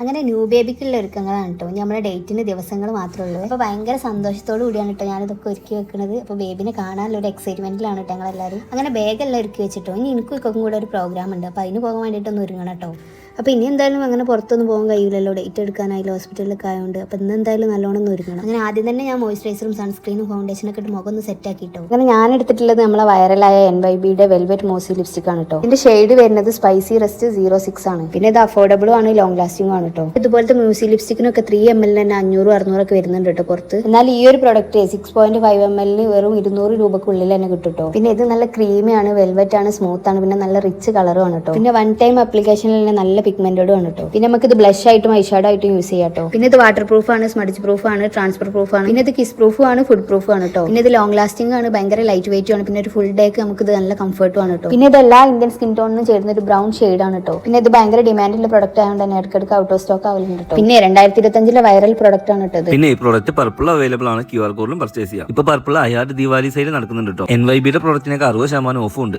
അങ്ങനെ ന്യൂ ബേബിക്കുള്ള ഒരുക്കങ്ങളാണ് കേട്ടോ നമ്മുടെ ഡേറ്റിന് ദിവസങ്ങൾ മാത്രമേ ഉള്ളൂ. അപ്പോൾ ഭയങ്കര സന്തോഷത്തോടു കൂടിയാണ് കേട്ടോ ഞാനിതൊക്കെ ഒരുക്കി വെക്കുന്നത്. അപ്പോൾ ബേബിനെ കാണാനുള്ള ഒരു എക്സൈറ്റ്മെന്റിലാണ് കേട്ടോ ഞങ്ങളെല്ലാവരും അങ്ങനെ ബാഗെല്ലാം ഒരുക്കി വെച്ചിട്ടോ ഇനി എനിക്കും ഇക്കും കൂടെ ഒരു പ്രോഗ്രാം ഉണ്ട്. അപ്പോൾ അതിന് പോകാൻ വേണ്ടിയിട്ടൊന്ന് ഒരുങ്ങണം കേട്ടോ അപ്പോൾ ഇനി എന്തായാലും അങ്ങനെ പുറത്തൊന്നും പോകാൻ കഴിയില്ലല്ലോ ഡേറ്റ് എടുക്കാനായാലും ഹോസ്പിറ്റലിലൊക്കെ ആയതുകൊണ്ട് അപ്പോൾ ഇന്ന് എന്തായാലും നല്ലോണം ഒന്ന് ഒരുങ്ങണം. അങ്ങനെ ആദ്യം തന്നെ ഞാൻ മോയ്സ്ചറൈസറും സൺസ്ക്രീനും ഫൗണ്ടേഷനൊക്കെ ഇട്ട് മുഖം ഒന്ന് സെറ്റ് ആക്കിട്ടോ അങ്ങനെ ഞാൻ എടുത്തിട്ടുള്ളത് നമ്മളെ വൈറലായ എൻ വൈ ബിയുടെ വെൽവെറ്റ് മോസി ലിപ്സ്റ്റിക് ആണ് കേട്ടോ ഇതിന്റെ ഷെയ്ഡ് വരുന്നത് സ്പൈസി റെസ്റ്റ് സീറോ സിക്സ് ആണ്. പിന്നെ ഇത് അഫോർഡബിളും ആണ് ലോങ് ലാസ്റ്റിംഗും ആണ്. കേട്ടോ. ഇതുപോലത്തെ മ്യൂസി ലിപ്സ്റ്റിക്കിനൊക്കെ ത്രീ എം എൽ തന്നെ അഞ്ഞൂറ് അറുന്നൂറൊക്കെ വരുന്നുണ്ട് കേട്ടോ പുറത്ത്. എന്നാൽ ഈ ഒരു product six point five M എല്ലിന് വെറും ഇരുന്നൂറ് രൂപക്കുള്ളിൽ തന്നെ കിട്ടും പിന്നെ ഇത് നല്ല ക്രീമിയാണ് വെൽവെറ്റ് ആണ് സ്മൂത്ത് ആണ് പിന്നെ നല്ല റിച്ച് കളറും ആണ് കേട്ടോ. പിന്നെ വൺ ടൈം അപ്ലിക്കേഷനിൽ തന്നെ നല്ല പിഗ്മെന്റഡും ആണ് കേട്ടോ. പിന്നെ നമുക്ക് ഇത് ബ്ലഷ് ആയിട്ടും ഐഷാഡോ ആയിട്ടും യൂസ് ചെയ്യാം കേട്ടോ. പിന്നെ ഇത് വാട്ടർ പ്രൂഫ് ആണ് സ്മഡിച്ച് പ്രൂഫ് ആണ് ട്രാൻസ്ഫർ പ്രൂഫ് ആണ്. പിന്നെ ഇത് കിസ് പ്രൂഫ് ആണ് ഫുഡ് പ്രൂഫ് ആണ് കേട്ടോ. പിന്നെ ഇത് ലോങ് ലാസ്റ്റിംഗ് ആണ് ഭയങ്കര ലൈറ്റ് വെയിറ്റ് ആണ്. പിന്നെ ഒരു ഫുൾ ഡേക്ക് നമുക്ക് ഇത് നല്ല കംഫർട്ടും ആണ് കേട്ടോ. പിന്നെ ഇത് എല്ലാ ഇന്ത്യൻ സ്കിൻ ടോണിനും ചേരുന്ന ഒരു ബ്രൗൺ ഷെയ്ഡ് ആണ് കേട്ടോ. പിന്നെ ഇത് ഭയങ്കര ഡിമാൻഡുള്ള പ്രൊഡക്റ്റ് ആയതുകൊണ്ട് തന്നെ ഇടയ്ക്കിടയ്ക്ക് ഔട്ട് സ്റ്റോക്ക് ആവലുണ്ട് കേട്ടോ പിന്നെ രണ്ടായിരത്തി ഇരുപത്തഞ്ചിലെ വൈറൽ പ്രോഡക്റ്റ് ആണ് കേട്ടത് ഇത്. പിന്നെ ഈ പ്രോഡക്റ്റ് പർപ്പിൾ അവൈലബിൾ ആണ് ക്യു ആർ കോഡിലും പർച്ചേസ് ചെയ്യാം. ഇപ്പൊ പർപ്പിൾ അയാട് ദിവാലി സെയിൽ നടക്കുന്നുണ്ട് കേട്ടോ എൻ വൈ ബിയുടെ പ്രോഡക്റ്റിനൊക്കെ അറുപത് ശതമാനം ഓഫും ഉണ്ട്.